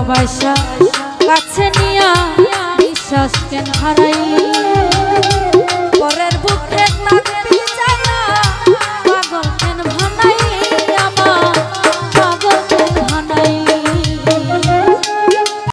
ভালোবাসা কাছে নিয়া বিশ্বাস কেন হারাই